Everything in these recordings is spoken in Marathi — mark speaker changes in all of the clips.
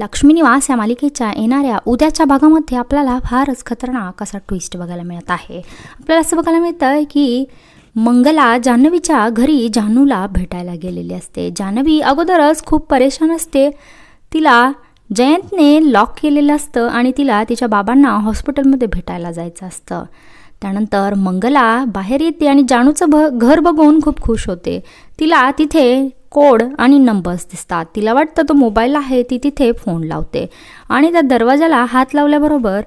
Speaker 1: लक्ष्मी निवास या मालिकेच्या येणाऱ्या उद्याच्या भागामध्ये आपल्याला फारच खतरनाक असा ट्विस्ट बघायला मिळत आहे. आपल्याला असं बघायला मिळतं आहे की मंगला जान्हवीच्या घरी जानूला भेटायला गेलेली असते. जान्हवी अगोदरच खूप परेशान असते. तिला जयंतने लॉक केलेलं असतं आणि तिला तिच्या बाबांना हॉस्पिटलमध्ये भेटायला जायचं असतं. त्यानंतर मंगला बाहेर येते आणि जानूचं भ घर बघून खूप खुश होते. तिला तिथे कोड आणि नंबर्स दिसतात. तिला वाटतं तो मोबाईल आहे ती तिथे फोन लावते. आणि त्या दरवाजाला हात लावल्याबरोबर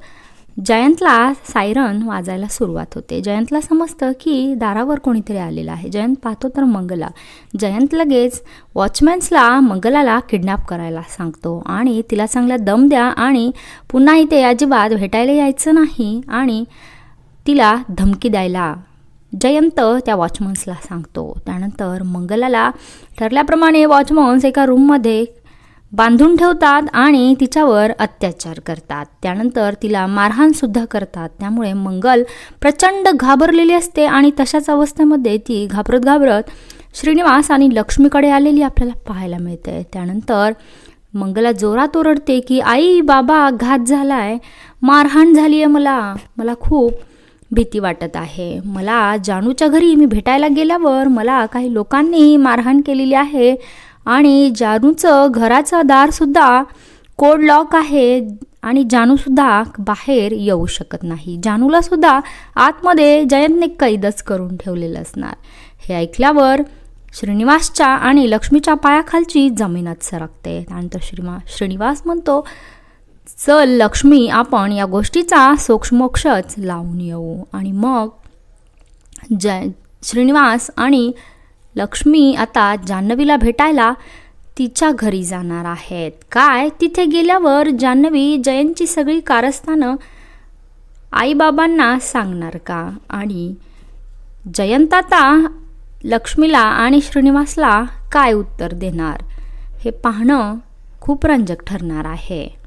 Speaker 1: जयंतला सायरन वाजायला सुरुवात होते. जयंतला समजतं की दारावर कोणीतरी आलेलं आहे. जयंत पाहतो तर मंगला. जयंत लगेच वॉचमॅन्सला मंगलाला किडनॅप करायला सांगतो. आणि तिला चांगला दम द्या आणि पुन्हा इथे अजिबात भेटायला यायचं नाही आणि तिला धमकी द्यायला जयंत त्या वॉचमन्सला सांगतो. त्यानंतर मंगलाला ठरल्याप्रमाणे वॉचमन्स एका रूममध्ये बांधून ठेवतात आणि तिच्यावर अत्याचार करतात. त्यानंतर तिला मारहाणसुद्धा करतात. त्यामुळे मंगल प्रचंड घाबरलेली असते आणि तशाच अवस्थेमध्ये ती घाबरत घाबरत श्रीनिवास आणि लक्ष्मीकडे आलेली आपल्याला पाहायला मिळते. त्यानंतर मंगला जोरात ओरडते की आई बाबा घात झालाय. मारहाण झाली आहे मला. मला खूप भीती वाटत आहे. मला जानूच्या घरी मी भेटायला गेल्यावर मला काही लोकांनी मारहाण केलेली आहे आणि जानूचं घराचं दारसुद्धा कोड लॉक आहे आणि जानूसुद्धा बाहेर येऊ शकत नाही. जानूलासुद्धा आतमध्ये जयंतने कैदच करून ठेवलेलं असणार. हे ऐकल्यावर श्रीनिवासच्या आणि लक्ष्मीच्या पायाखालची जमीनच सरकते. त्यानंतर श्रीमा श्रीनिवास म्हणतो चल लक्ष्मी आपण या गोष्टीचा सोक्षमोक्षच लावून येऊ. आणि मग जय श्रीनिवास आणि लक्ष्मी आता जान्हवीला भेटायला तिच्या घरी जाणार आहेत. काय? तिथे गेल्यावर जान्हवी जयंतची सगळी कारस्थानं आईबाबांना सांगणार का? आणि जयंत आता लक्ष्मीला आणि श्रीनिवासला काय उत्तर देणार? हे पाहणं खूप रंजक ठरणार आहे.